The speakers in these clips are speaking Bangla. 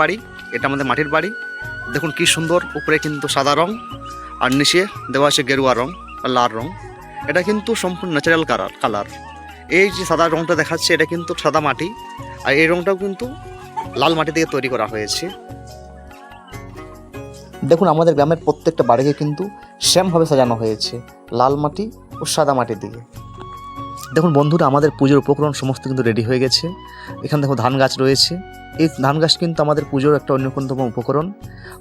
বাড়ি, এটা আমাদের মাটির বাড়ি। দেখুন কি সুন্দর, উপরে কিন্তু সাদা রং, আর নিচে দেওয়া আছে গেরুয়া রং, আর লাল রং। এটা কিন্তু সম্পূর্ণ ন্যাচারাল কালার কালার এই যে সাদা রংটা দেখাচ্ছে, এটা কিন্তু সাদা মাটি, আর এই রংটাও কিন্তু লাল মাটি দিয়ে তৈরি করা হয়েছে। দেখুন আমাদের গ্রামের প্রত্যেকটা বাড়িকে কিন্তু সেমভাবে সাজানো হয়েছে, লাল মাটি ও সাদা মাটি দিয়ে দেখুন বন্ধুরা, আমাদের পুজোর উপকরণ সমস্ত কিন্তু রেডি হয়ে গেছে। এখানে দেখো ধান গাছ রয়েছে। এই ধান গাছ কিন্তু আমাদের পুজোর একটা অন্যতম উপকরণ।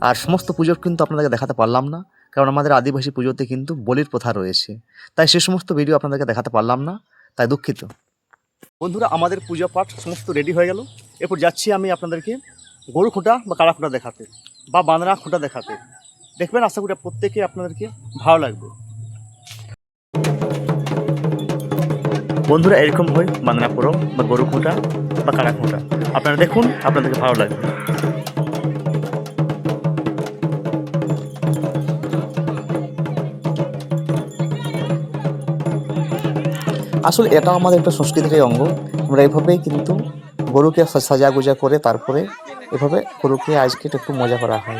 আর সমস্ত পুজোর কিন্তু আপনাদেরকে দেখাতে পারলাম না, কারণ আমাদের আদিবাসী পুজোতে কিন্তু বলির প্রথা রয়েছে। তাই সে সমস্ত ভিডিও আপনাদেরকে দেখাতে পারলাম না, তাই দুঃখিত। বন্ধুরা, আমাদের পূজা পাঠ সমস্ত রেডি হয়ে গেল। এরপর যাচ্ছি আমি আপনাদেরকে গরু খুঁটা বা কাড়া খুঁটা দেখাতে, বা বাঁদরা খুঁটা দেখাতে। দেখবেন, আশা করি প্রত্যেকে আপনাদেরকে ভালো লাগবে। বন্ধুরা এরকম হয় বাঁদনা পোড়ো বা গরু খুঁটা বা কাড়া খুঁটা আপনারা দেখুন আপনাদেরকে ভালো লাগবে। আসলে এটা আমাদের একটা সংস্কৃতির অঙ্গ। আমরা এভাবেই কিন্তু গরুকে সা- সাজা গুজা করে তারপরে এভাবে গরুকে আজকে একটু মজা করা হয়।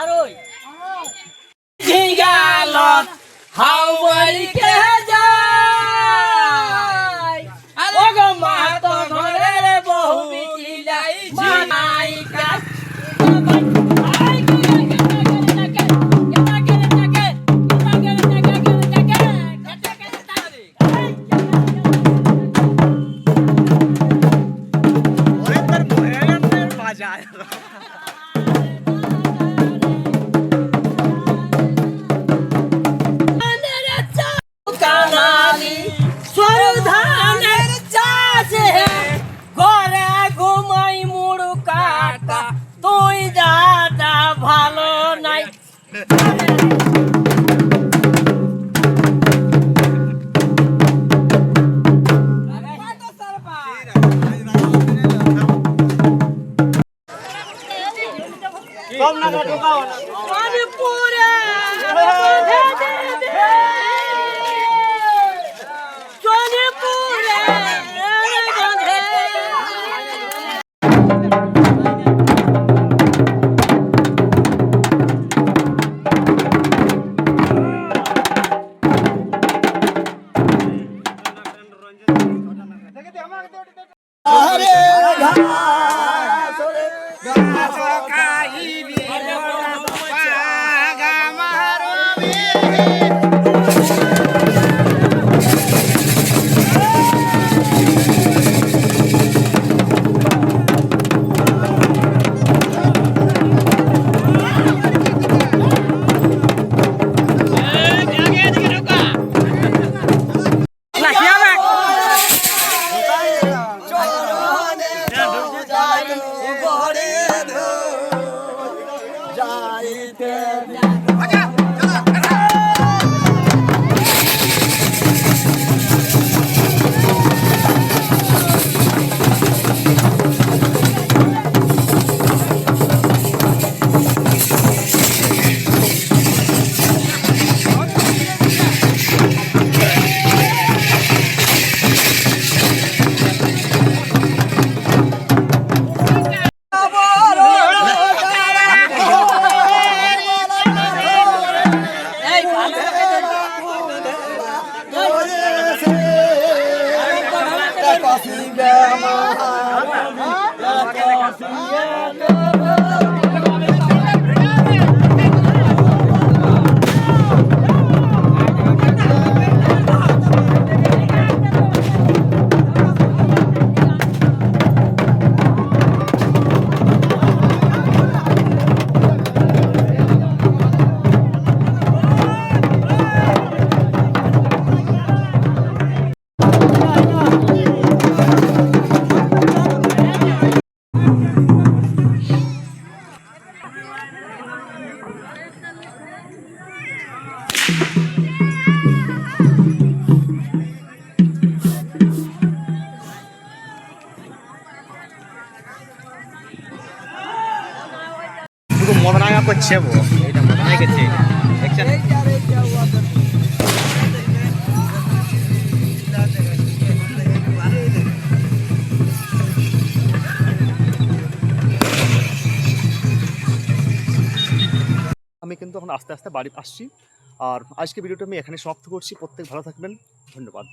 আর ওই হাউ বলিকে দাদা ভালো নাই। মণিপুরে Oh, boy. পুরো করছে বো এটা মদনাই গেছে দেখছেন আমি কিন্তু এখন আস্তে আস্তে বাড়ি আসছি। আর আজকে ভিডিওটা আমি এখানে সমাপ্ত করছি। প্রত্যেক ভালো থাকবেন। ধন্যবাদ।